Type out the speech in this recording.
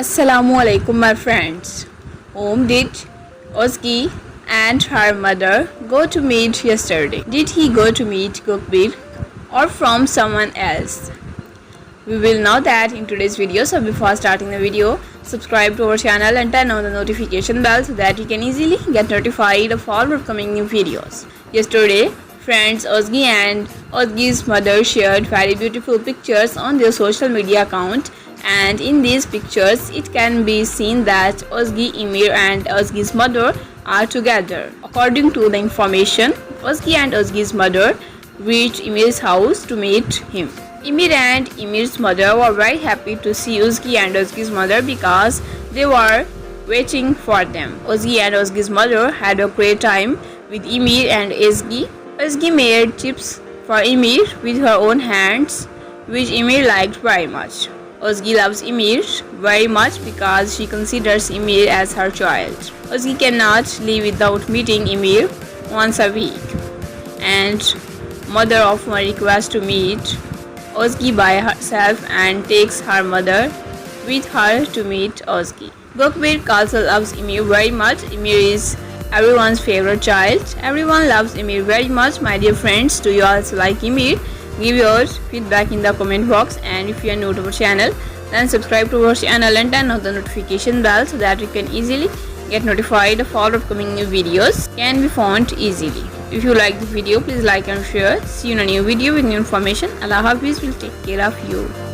Assalamu alaikum, my friends. Whom did Ozgi and her mother go to meet yesterday? Did he go to meet Gokbir or from someone else? We will know that in today's video. So before starting the video, subscribe to our channel and turn on the notification bell so that you can easily get notified of all upcoming new videos. Yesterday, friends Ozgi and Ozgi's mother shared very beautiful pictures on their social media account and in these pictures it can be seen that Ozgi Emir and Ozgi's mother are together. According to the information, Ozgi and Ozgi's mother reached Emir's house to meet him. Emir and Emir's mother were very happy to see Ozgi and Ozgi's mother because they were waiting for them. Ozgi and Ozgi's mother had a great time with Emir and Ozgi. Ozgi made chips for Emir with her own hands, which Emir liked very much. Ozgi loves Emir very much because she considers Emir as her child. Ozgi cannot live without meeting Emir once a week. And mother often requests to meet Ozgi by herself and takes her mother with her to meet Ozgi. Gokbir also loves Emir very much. Emir is everyone's favorite child. Everyone loves Emir very much. My dear friends, do you also like Emir? Give your feedback in the comment box and if you are new to our channel, then subscribe to our channel and turn on the notification bell so that you can easily get notified of all upcoming new videos can be found easily. If you like the video, please like and share. See you in a new video with new information. Allah Hafiz will take care of you.